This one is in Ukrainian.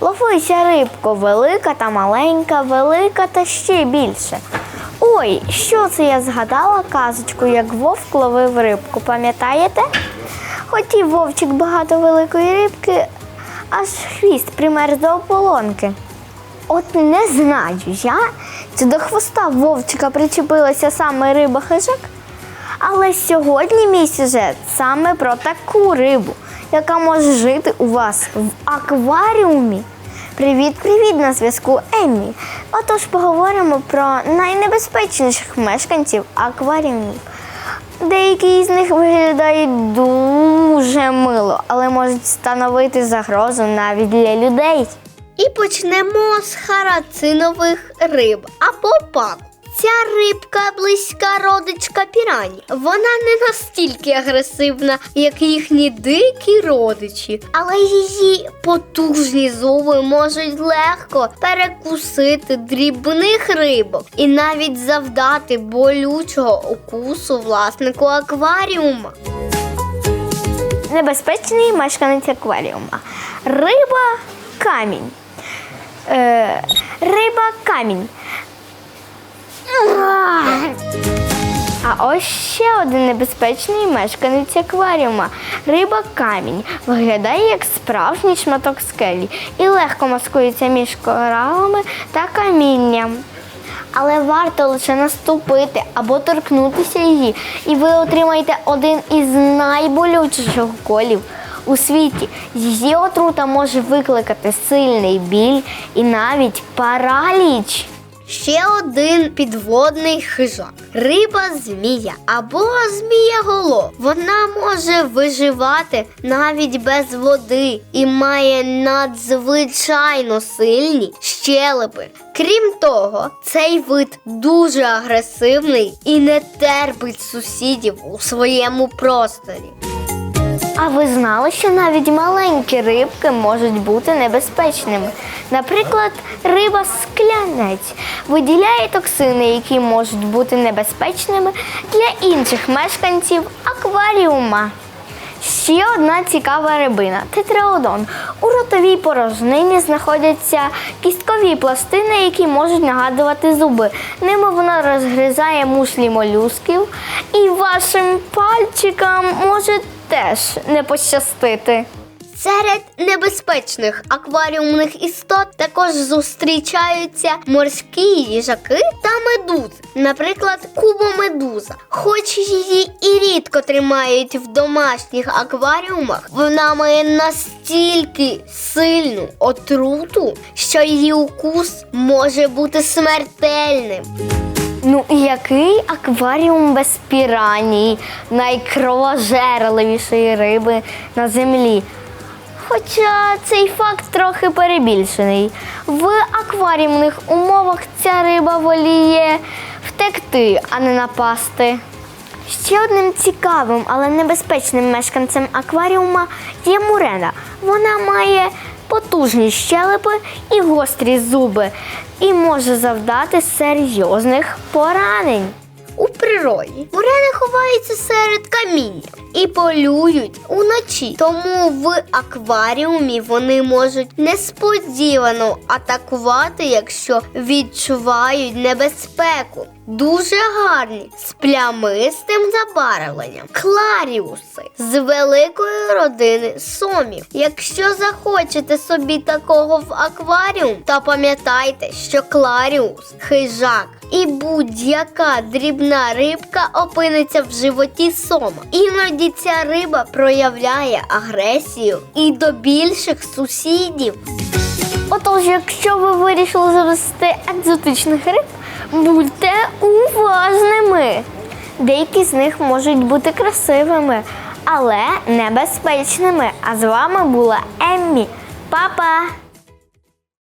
Ловися рибко, велика та маленька, велика та ще більше. Ой, що це я згадала казочку, як вовк ловив рибку, пам'ятаєте? Хотів вовчик багато великої рибки, аж хвіст примерз до ополонки. От не знаю я, чи до хвоста вовчика причепилася саме риба хижак. Але сьогодні мій сюжет саме про таку рибу, яка може жити у вас в акваріумі. Привіт, привіт на зв'язку Еммі. Отож поговоримо про найнебезпечніших мешканців акваріумів. Деякі з них виглядають дуже мило, але можуть становити загрозу навіть для людей. І почнемо з харацинових риб або пак. Ця рибка близька родичка пірані. Вона не настільки агресивна, як їхні дикі родичі, але її потужні зуби можуть легко перекусити дрібних рибок і навіть завдати болючого укусу власнику акваріума. Небезпечний мешканець акваріума. Риба камінь. Е, риба камінь. А ось ще один небезпечний мешканець акваріума. Риба камінь. Виглядає як справжній шматок скелі і легко маскується між коралами та камінням. Але варто лише наступити або торкнутися її, і ви отримаєте один із найболючіших колів у світі. Її отрута може викликати сильний біль і навіть параліч. Ще один підводний хижак риба змія або змія-голов. Вона може виживати навіть без води і має надзвичайно сильні щелепи. Крім того, цей вид дуже агресивний і не терпить сусідів у своєму просторі. А ви знали, що навіть маленькі рибки можуть бути небезпечними? Наприклад, риба склянець виділяє токсини, які можуть бути небезпечними для інших мешканців акваріума. Ще одна цікава рибина тетраодон. У ротовій порожнині знаходяться кісткові пластини, які можуть нагадувати зуби. Ними вона розгризає мушлі молюсків, і вашим пальчикам може теж не пощастити. Серед небезпечних акваріумних істот також зустрічаються морські їжаки та медузи, наприклад, кубомедуза. Хоч її і рідко тримають в домашніх акваріумах, вона має настільки сильну отруту, що її укус може бути смертельним. Ну який акваріум без піранії, найкровожерливішої риби на землі? Хоча цей факт трохи перебільшений. В акваріумних умовах ця риба воліє втекти, а не напасти. Ще одним цікавим, але небезпечним мешканцем акваріума є мурена. Вона має потужні щелепи і гострі зуби і може завдати серйозних поранень. У природі мурени ховаються серед каміння і полюють уночі. Тому в акваріумі вони можуть несподівано атакувати, якщо відчувають небезпеку. Дуже гарні з плямистим забарвленням. Кларіуси з великої родини сомів. Якщо захочете собі такого в акваріум, то пам'ятайте, що кларіус хижак і будь-яка дрібна рибка опиниться в животі сома. Іноді ця риба проявляє агресію і до більших сусідів. Отож, якщо ви вирішили завести екзотичних риб, будьте уважними. Деякі з них можуть бути красивими, але небезпечними. А з вами була Еммі. Па-па!